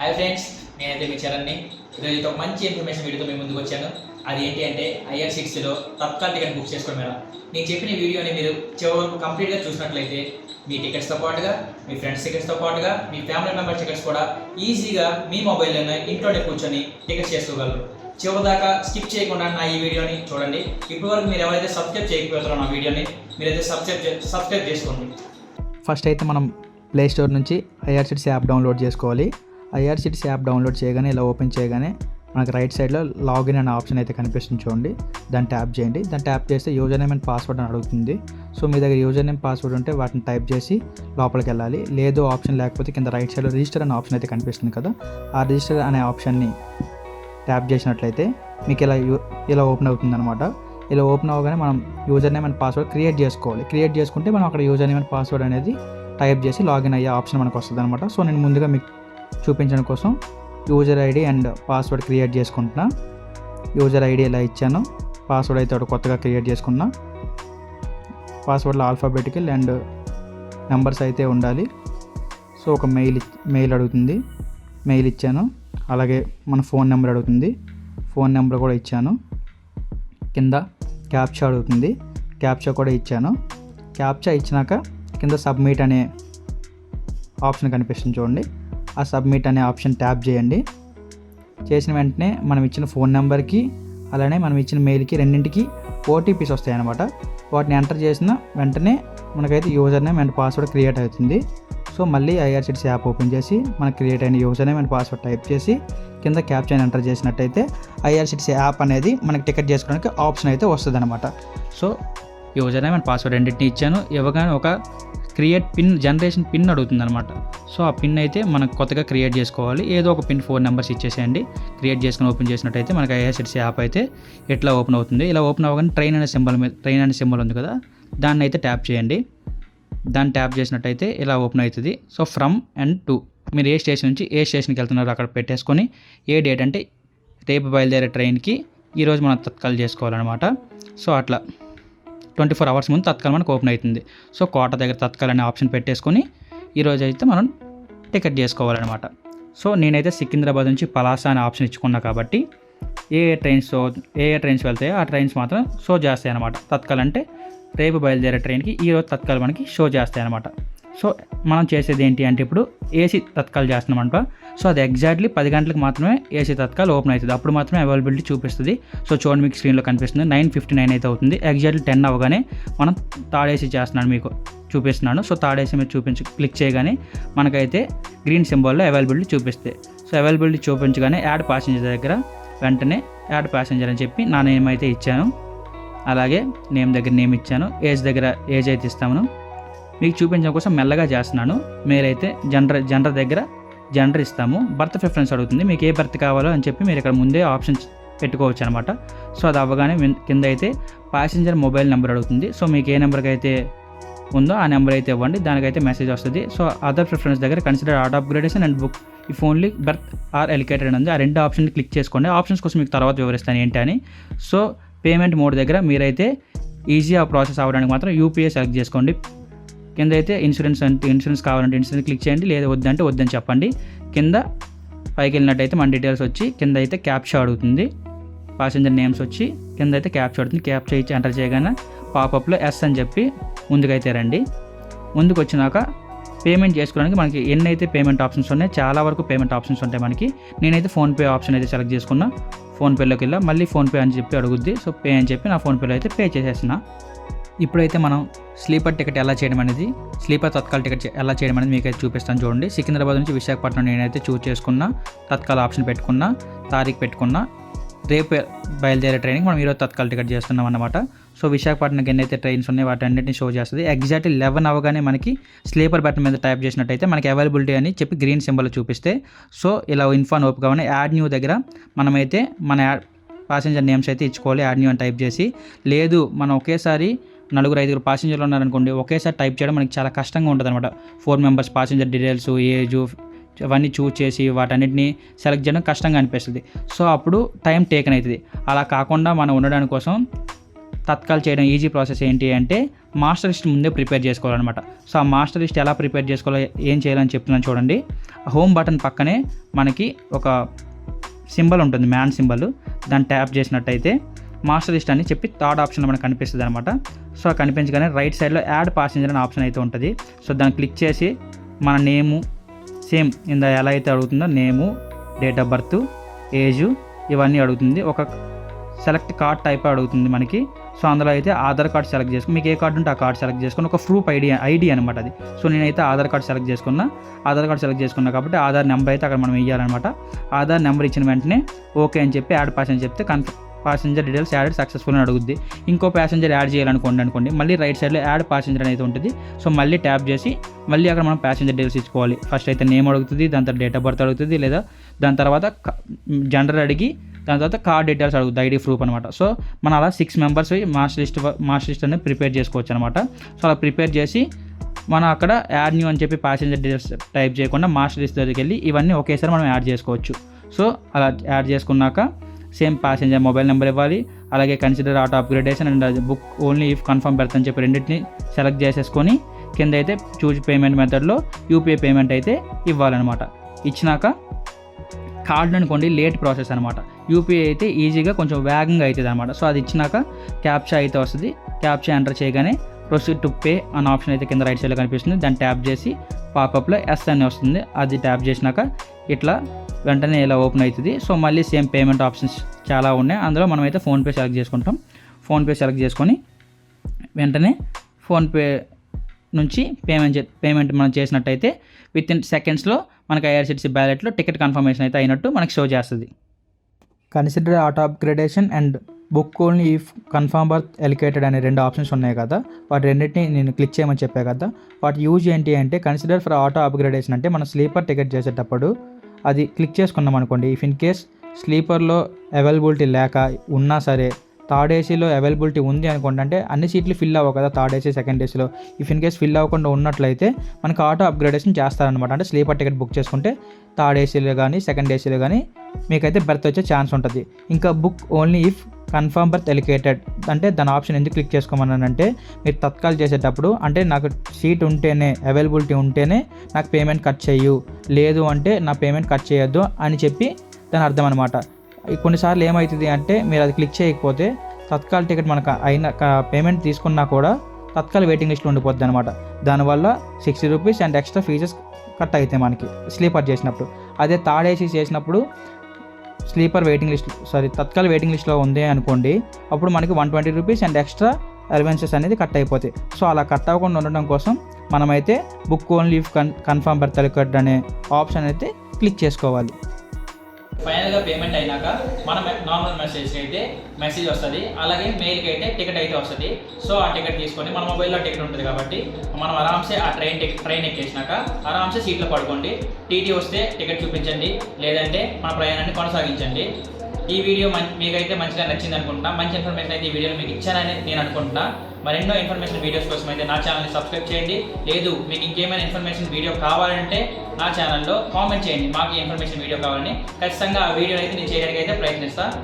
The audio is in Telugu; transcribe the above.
హాయ్ ఫ్రెండ్స్ నేనైతే మీ చరణ్ని. ఈరోజు ఒక మంచి ఇన్ఫర్మేషన్ వీడియోతో మీ ముందుకు వచ్చాను. అది ఏంటి అంటే ఐఆర్ సిక్స్లో తత్కాల్ టికెట్ బుక్ చేసుకోవడం మేడం. నేను చెప్పిన వీడియోని మీరు చివరి వరకు కంప్లీట్గా చూసినట్లయితే మీ టికెట్స్తో పాటుగా మీ ఫ్రెండ్స్ టికెట్స్తో పాటుగా మీ ఫ్యామిలీ మెంబర్ టికెట్స్ కూడా ఈజీగా మీ మొబైల్లోనే ఇంట్లోనే కూర్చొని టికెట్స్ చేసుకోగలరు. చివరి దాకా స్కిప్ చేయకుండా నా ఈ వీడియోని చూడండి. ఇప్పటివరకు మీరు ఎవరైతే సబ్స్క్రైబ్ చేయకపోతారో నా వీడియోని మీరైతే సబ్స్క్రైబ్ సబ్స్క్రైబ్ చేసుకోండి. ఫస్ట్ అయితే మనం ప్లే స్టోర్ నుంచి ఐఆర్సిటీసీ యాప్ డౌన్లోడ్ చేసుకోవాలి. ఐఆర్సిటీసీ యాప్ డౌన్లోడ్ చేయగానే ఇలా ఓపెన్ చేయగానే మనకు రైట్ సైడ్లో లాగిన్ అనే ఆప్షన్ అయితే కనిపిస్తుంది చూడండి. దాన్ని ట్యాప్ చేయండి. దాన్ని ట్యాప్ చేస్తే యూజర్ నేమ్ అండ్ పాస్వర్డ్ అని అడుగుతుంది. సో మీ దగ్గర యూజర్ నేమ్ పాస్వర్డ్ ఉంటే వాటిని టైప్ చేసి లోపలికి వెళ్ళాలి. లేదు ఆప్షన్ లేకపోతే కింద రైట్ సైడ్లో రిజిస్టర్ అనే ఆప్షన్ అయితే కనిపిస్తుంది కదా. ఆ రిజిస్టర్ అనే ఆప్షన్ని ట్యాప్ చేసినట్లయితే మీకు ఇలా యూ ఇలా ఓపెన్ అవుతుంది అనమాట ఇలా ఓపెన్ అవ్వగానే మనం user name and password create చేసుకోవాలి. క్రియేట్ చేసుకుంటే మనం అక్కడ యూజర్ నేమ్ అండ్ పాస్వర్డ్ అనేది టైప్ చేసి లాగిన్ అయ్యే ఆప్షన్ మనకు వస్తుంది అనమాట సో నేను ముందుగా మీకు చూపించడం కోసం user ID and password create చేసుకుంటున్నా. యూజర్ ఐడి ఇలా ఇచ్చాను పాస్వర్డ్ అయితే ఒకటి కొత్తగా క్రియేట్ చేసుకున్నా. పాస్వర్డ్లో ఆల్ఫాబెటికల్ అండ్ నెంబర్స్ అయితే ఉండాలి. సో ఒక మెయిల్ మెయిల్ అడుగుతుంది. మెయిల్ ఇచ్చాను. అలాగే మన ఫోన్ నెంబర్ అడుగుతుంది. ఫోన్ నెంబర్ కూడా ఇచ్చాను. కింద క్యాప్చా అడుగుతుంది. క్యాప్చా కూడా ఇచ్చాను. క్యాప్చా ఇచ్చినాక కింద సబ్మిట్ అనే ఆప్షన్ కనిపిస్తుంది చూడండి. ఆ సబ్మిట్ అనే ఆప్షన్ ట్యాప్ చేయండి. చేసిన వెంటనే మనం ఇచ్చిన ఫోన్ నెంబర్కి అలానే మనం ఇచ్చిన మెయిల్కి రెండింటికి ఓటీపీస్ వస్తాయి అన్నమాట వాటిని ఎంటర్ చేసిన వెంటనే మనకైతే user name and password create అవుతుంది. సో మళ్ళీ ఐఆర్సిటీసీ యాప్ ఓపెన్ చేసి మనకు క్రియేట్ అయిన user name and password type చేసి కింద క్యాప్చర్ ఎంటర్ చేసినట్టయితే ఐఆర్సిటీసీ యాప్ అనేది మనకి టికెట్ చేసుకోవడానికి ఆప్షన్ అయితే వస్తుంది అనమాట so user name and password రెండింటిని ఇచ్చాను. ఇవ్వగానే ఒక క్రియేట్ పిన్ జనరేషన్ పిన్ అడుగుతుంది అనమాట సో ఆ పిన్ అయితే మనం కొత్తగా క్రియేట్ చేసుకోవాలి. ఏదో ఒక పిన్ ఫోన్ నెంబర్స్ ఇచ్చేసేయండి. క్రియేట్ చేసుకుని ఓపెన్ చేసినట్టయితే మనకి ఐఆర్సిటీసీ యాప్ అయితే ఎట్లా ఓపెన్ అవుతుంది. ఇలా ఓపెన్ అవ్వగానే ట్రైన్ అనే సింబల్ మీద ట్రైన్ అనే సింబల్ ఉంది కదా దాన్ని అయితే ట్యాప్ చేయండి. దాన్ని ట్యాప్ చేసినట్టయితే ఇలా ఓపెన్ అవుతుంది. So from and to. మీరు ఏ స్టేషన్ నుంచి ఏ స్టేషన్కి వెళ్తున్నారో అక్కడ పెట్టేసుకొని ఏ డేట్ అంటే రేపు బయలుదేరే ట్రైన్కి ఈరోజు మనం తత్కాలు చేసుకోవాలన్నమాట. సో అట్లా. ట్వంటీ ఫోర్ అవర్స్ ముందు తత్కాలం మనకు ఓపెన్ అవుతుంది. సో కోట దగ్గర తత్కాలం అనే ఆప్షన్ పెట్టేసుకొని ఈరోజు అయితే మనం టికెట్ చేసుకోవాలన్నమాట. సో నేనైతే సికింద్రాబాద్ నుంచి పలాస అనే ఆప్షన్ ఇచ్చుకున్నా కాబట్టి ఏ ఏ ట్రైన్స్ ఏ ఏ ట్రైన్స్ వెళ్తాయో ఆ ట్రైన్స్ మాత్రం షో చేస్తాయి అనమాట తత్కాలంటే రేపు బయలుదేరే ట్రైన్కి ఈరోజు తత్కాలం మనకి షో చేస్తాయి అనమాట సో మనం చేసేది ఏంటి అంటే ఇప్పుడు ఏసీ తత్కాలు చేస్తున్నామంట. సో అది ఎగ్జాక్ట్లీ పది గంటలకు మాత్రమే ఏసీ తత్కాలు ఓపెన్ అవుతుంది. అప్పుడు మాత్రమే అవైలబిలిటీ చూపిస్తుంది. సో చూడండి మీకు స్క్రీన్లో కనిపిస్తుంది. నైన్ ఫిఫ్టీ నైన్ అయితే అవుతుంది. ఎగ్జాక్ట్లీ టెన్ అవ్వగానే మనం థర్డ్ ఏసీ చేస్తున్నాను మీకు చూపిస్తున్నాను. సో థర్డ్ ఏసీ మీరు చూపించి క్లిక్ చేయగానే మనకైతే గ్రీన్ సింబల్లో అవైలబిలిటీ చూపిస్తాయి. సో అవైలబిలిటీ చూపించగానే యాడ్ ప్యాసింజర్ దగ్గర వెంటనే యాడ్ ప్యాసింజర్ అని చెప్పి నా నేమ్ అయితే ఇచ్చాను. అలాగే నేమ్ దగ్గర నేమ్ ఇచ్చాను. ఏజ్ దగ్గర ఏజ్ అయితే ఇస్తాను మీకు చూపించడం కోసం మెల్లగా చేస్తున్నాను. మీరైతే జనర జనరల్ దగ్గర జెండర్ ఇస్తాము. బర్త్ ప్రిఫరెన్స్ అడుగుతుంది మీకు ఏ బర్త్ కావాలో అని చెప్పి మీరు ఇక్కడ ముందే ఆప్షన్ పెట్టుకోవచ్చు అనమాట. సో అది అవ్వగానే కింద అయితే ప్యాసింజర్ మొబైల్ నెంబర్ అడుగుతుంది. సో మీకు ఏ నెంబర్కి అయితే ఉందో ఆ నెంబర్ అయితే ఇవ్వండి. దానికైతే మెసేజ్ వస్తుంది. సో అదర్ ప్రిఫరెన్స్ దగ్గర consider auto upgradation and book ఈ ఫోన్లీ బర్త్ ఆర్ ఎలికేటెడ్ అని ఉంది. ఆ రెండు ఆప్షన్ క్లిక్ చేసుకోండి. ఆప్షన్స్ కోసం మీకు తర్వాత వివరిస్తాను ఏంటి అని. సో పేమెంట్ మోడ్ దగ్గర మీరైతే ఈజీ ఆ ప్రాసెస్ అవ్వడానికి మాత్రం యూపీఐ సెలెక్ట్ చేసుకోండి. కింద అయితే ఇన్సూరెన్స్ అంటే ఇన్సూరెన్స్ కావాలంటే ఇన్సూరెన్స్ క్లిక్ చేయండి లేదా వద్దంటే వద్దని చెప్పండి. కింద పైకి వెళ్ళినట్టయితే మన డీటెయిల్స్ వచ్చి కింద అయితే క్యాప్చా అడుగుతుంది. ప్యాసింజర్ నేమ్స్ వచ్చి కింద అయితే క్యాప్చా అడుగుతుంది. క్యాప్చా ఇచ్చి ఎంటర్ చేయగానే పాపప్లో ఎస్ అని చెప్పి ముందుకైతే రండి. ముందుకు వచ్చినాక పేమెంట్ చేసుకోవడానికి మనకి ఎన్ని అయితే పేమెంట్ ఆప్షన్స్ ఉన్నాయి చాలా వరకు పేమెంట్ ఆప్షన్స్ ఉంటాయి మనకి. నేనైతే ఫోన్పే ఆప్షన్ అయితే సెలెక్ట్ చేసుకున్నా. ఫోన్పేలోకి వెళ్ళా మళ్ళీ ఫోన్పే అని చెప్పి అడుగుద్ది. సో పే అని చెప్పి నా ఫోన్పేలో అయితే పే చేసేసిన ఇప్పుడైతే మనం స్లీపర్ టికెట్ ఎలా చేయడం అనేది స్లీపర్ తత్కాల టికెట్ ఎలా చేయడం అనేది మీకు అయితే చూపిస్తాను చూడండి. సికింద్రాబాద్ నుంచి విశాఖపట్నం నేనైతే చూస్ చేసుకున్న తత్కాల ఆప్షన్ పెట్టుకున్న తారీఖు పెట్టుకున్న రేపు బయలుదేరే ట్రైన్కి మనం ఈరోజు తత్కాల్ టికెట్ చేస్తున్నాం అన్నమాట. సో విశాఖపట్నంకి ఎన్నైతే ట్రైన్స్ ఉన్నాయో వాటి అన్నింటిని షో చేస్తుంది. ఎగ్జాక్ట్ లెవెన్ అవగానే మనకి స్లీపర్ బటన్ మీద టైప్ చేసినట్టయితే మనకి అవైలబిలిటీ అని చెప్పి గ్రీన్ సింబల్ చూపిస్తే సో ఇలా ఇన్ఫాన్ ఓపెన్ కావాలి యాడ్ న్యూ దగ్గర మనమైతే మన యాడ్ ప్యాసింజర్ నేమ్స్ అయితే ఇచ్చుకోవాలి యాడ్ న్యూ అని టైప్ చేసి. లేదు మనం ఒకేసారి నలుగురు ఐదుగురు పాసింజర్లు ఉన్నారనుకోండి ఒకేసారి టైప్ చేయడం మనకి చాలా కష్టంగా ఉంటుంది అనమాట four members passenger details age అవన్నీ చూస్ చేసి వాటన్నిటిని సెలెక్ట్ చేయడం కష్టంగా అనిపిస్తుంది. సో అప్పుడు టైం టేకన్ అవుతుంది అలా కాకుండా మనం ఉండడానికి కోసం తత్కాల్ చేయడం ఈజీ ప్రాసెస్ ఏంటి అంటే మాస్టర్ లిస్ట్ ముందే ప్రిపేర్ చేసుకోవాలన్నమాట. సో ఆ మాస్టర్ లిస్ట్ ఎలా ప్రిపేర్ చేసుకోవాలో ఏం చేయాలని చెప్తున్నాను చూడండి. హోమ్ బటన్ పక్కనే మనకి ఒక సింబల్ ఉంటుంది మ్యాన్ సింబల్ దాన్ని ట్యాప్ చేసినట్టయితే మాస్టర్ లిస్ట్ అని చెప్పి థర్డ్ ఆప్షన్ మనకు కనిపిస్తుంది అనమాట సో కనిపించగానే రైట్ సైడ్లో యాడ్ పాసెంజర్ అనే ఆప్షన్ అయితే ఉంటుంది. సో దాన్ని క్లిక్ చేసి మన నేము సేమ్ ఇందా ఎలా అయితే అడుగుతుందో name date of birth age ఇవన్నీ అడుగుతుంది. ఒక సెలెక్ట్ కార్డ్ టైప్ అడుగుతుంది మనకి. సో అందులో అయితే ఆధార్ కార్డ్ సెలెక్ట్ చేసుకుని మీకు ఏ కార్డు ఉంటే ఆ కార్డ్ సెలెక్ట్ చేసుకుని ఒక ప్రూఫ్ ఐడి ఐడి అనమాట అది. సో నేనైతే ఆధార్ కార్డ్ సెలెక్ట్ చేసుకున్నా. ఆధార్ కార్డ్ సెలెక్ట్ చేసుకున్నా కాబట్టి ఆధార్ నెంబర్ అయితే అక్కడ మనం ఇవ్వాలన్నమాట ఆధార్ నెంబర్ ఇచ్చిన వెంటనే ఓకే అని చెప్పి యాడ్ ప్యాసింజర్ చెప్తే confirm passenger details add successful అని అడుగుద్ది. ఇంకో ప్యాసింజర్ యాడ్ చేయాలనుకోండి అనుకోండి మళ్ళీ రైట్ సైడ్లో యాడ్ ప్యాసింజర్ అనేది ఉంటుంది. సో మళ్ళీ ట్యాప్ చేసి మళ్ళీ అక్కడ మనం ప్యాసింజర్ డీటెయిల్స్ ఇచ్చుకోవాలి. ఫస్ట్ అయితే నేమ్ అడుగుతుంది దాని తర్వాత డేట్ ఆఫ్ బర్త్ అడుగుతుంది లేదా దాని తర్వాత జెండర్ అడిగి దాని తర్వాత కార్డ్ డీటెయిల్స్ అడుగుతుంది ఐడి ప్రూఫ్ అనమాట సో మనం అలా six members master list master list అనేది ప్రిపేర్ చేసుకోవచ్చు అనమాట సో అలా ప్రిపేర్ చేసి మనం అక్కడ యాడ్ న్యూ అని చెప్పి ప్యాసింజర్ డీటెయిల్స్ టైప్ చేయకుండా మాస్టర్ లిస్ట్ దగ్గరికి వెళ్ళి ఇవన్నీ ఒకేసారి మనం యాడ్ చేసుకోవచ్చు. సో అలా యాడ్ చేసుకున్నాక సేమ్ ప్యాసింజర్ మొబైల్ నెంబర్ ఇవ్వాలి. అలాగే consider auto upgradation and book only if confirm పెడతా అని చెప్పి రెండింటిని సెలెక్ట్ చేసేసుకొని కింద అయితే చూజ్ పేమెంట్ మెథడ్లో యూపీఐ పేమెంట్ అయితే ఇవ్వాలన్నమాట. ఇచ్చినాక కార్డు అనుకోండి లేట్ ప్రాసెస్ అనమాట యూపీఐ అయితే ఈజీగా కొంచెం వేగంగా అవుతుంది అనమాట సో అది ఇచ్చినాక క్యాప్చా అయితే వస్తుంది. క్యాప్చా ఎంటర్ చేయగానే ప్రొసీడ్ టు పే అనే ఆప్షన్ అయితే కింద రైట్ సైడ్లో కనిపిస్తుంది. దాన్ని ట్యాప్ చేసి పాపప్లో ఎస్ అని వస్తుంది. అది ట్యాప్ చేసినాక ఇట్లా వెంటనే ఇలా ఓపెన్ అవుతుంది. సో మళ్ళీ సేమ్ పేమెంట్ ఆప్షన్స్ చాలా ఉన్నాయి. అందులో మనం అయితే ఫోన్పే సెలెక్ట్ చేసుకుంటాం. ఫోన్పే సెలెక్ట్ చేసుకొని వెంటనే ఫోన్పే నుంచి పేమెంట్ చే- పేమెంట్ మనం చేసినట్టయితే విత్ ఇన్ సెకండ్స్లో మనకి ఐఆర్సిటీసీ బ్యాలెట్లో టికెట్ కన్ఫర్మేషన్ అయితే అయినట్టు మనకి షో చేస్తుంది. Consider auto upgradation and book only if confirm berth allocated అనే రెండు ఆప్షన్స్ ఉన్నాయి కదా. వాటి రెండింటిని నేను క్లిక్ చేయమని చెప్పాను కదా. వాటి యూజ్ ఏంటి అంటే కన్సిడర్ ఫర్ ఆటో అప్గ్రేడేషన్ అంటే మనం స్లీపర్ టికెట్ చేసేటప్పుడు అది క్లిక్ చేసుకున్నాం అనుకోండి. ఇఫ్ ఇన్ కేస్ స్లీపర్లో అవైలబిలిటీ లేక ఉన్నా సరే థర్డ్ ఏసీలో అవైలబిలిటీ ఉంది అనుకోండి అంటే అన్ని సీట్లు ఫిల్ అవ్వవు కదా థర్డ్ ఏసీ సెకండ్ ఏసీలో. ఇఫ్ ఇన్ కేస్ ఫిల్ అవ్వకుండా ఉన్నట్లయితే మనకు ఆటో అప్గ్రేడేషన్ చేస్తారనమాట అంటే స్లీపర్ టికెట్ బుక్ చేసుకుంటే థర్డ్ ఏసీలో కానీ సెకండ్ ఏసీలో కానీ మీకైతే బెర్త్ వచ్చే ఛాన్స్ ఉంటుంది. ఇంకా book only if confirm berth allocated. అంటే దాని ఆప్షన్ ఎందుకు క్లిక్ చేసుకోమన్నానంటే మీరు తత్కాల్ చేసేటప్పుడు అంటే నాకు సీట్ ఉంటేనే అవైలబిలిటీ ఉంటేనే నాకు పేమెంట్ కట్ చేయు. లేదు అంటే నా పేమెంట్ కట్ చేయొద్దు అని చెప్పి దాని అర్థం అనమాట కొన్నిసార్లు ఏమవుతుంది అంటే మీరు అది క్లిక్ చేయకపోతే తత్కాల్ టికెట్ మనకు అయిన పేమెంట్ తీసుకున్నా కూడా తత్కాల వెయిటింగ్ లిస్ట్లో ఉండిపోద్ది అనమాట దానివల్ల sixty rupees and extra fees cut అవుతాయి మనకి స్లీపర్ చేసినప్పుడు. అదే థర్డ్ ఏసీ చేసినప్పుడు sleeper waiting list sorry Tatkal waiting లిస్ట్లో ఉంది అనుకోండి అప్పుడు మనకి one twenty rupees and extra allowances అనేది కట్ అయిపోతాయి. సో అలా కట్ అవ్వకుండా ఉండడం కోసం మనమైతే బుక్ ఓన్లీ కన్ కన్ఫర్మ్ బర్త్ ఎలికేటెడ్ అనే ఆప్షన్ అయితే క్లిక్ చేసుకోవాలి. ఫైనల్గా పేమెంట్ అయినాక మన నార్మల్ మెసేజ్కి అయితే మెసేజ్ వస్తుంది అలాగే మెయిల్కి అయితే టికెట్ అయితే వస్తుంది. సో ఆ టికెట్ తీసుకొని మన మొబైల్లో టికెట్ ఉంటుంది కాబట్టి మనం ఆరామ్సే ఆ ట్రైన్ టికెట్ ట్రైన్ ఎక్కేసినాక ఆరామ్సే సీట్లో పడుకోండి. టీటీ వస్తే టికెట్ చూపించండి లేదంటే మన ప్రయాణాన్ని కొనసాగించండి. ఈ వీడియో మీకైతే మంచిగా నచ్చింది అనుకుంటున్నా మంచి ఇన్ఫర్మేషన్ అయితే ఈ వీడియోలో మీకు ఇచ్చానని నేను అనుకుంటున్నా. మరెన్నో ఇన్ఫర్మేషన్ వీడియోస్ కోసం అయితే నా ఛానల్ని సబ్స్క్రైబ్ చేయండి. లేదు మీకు ఇంకేమైనా ఇన్ఫర్మేషన్ వీడియో కావాలంటే నా ఛానల్లో కామెంట్ చేయండి. మాకు ఇన్ఫర్మేషన్ వీడియో కావాలని. ఖచ్చితంగా ఆ వీడియో అయితే నేను చేయడానికి అయితే ప్రయత్నిస్తాను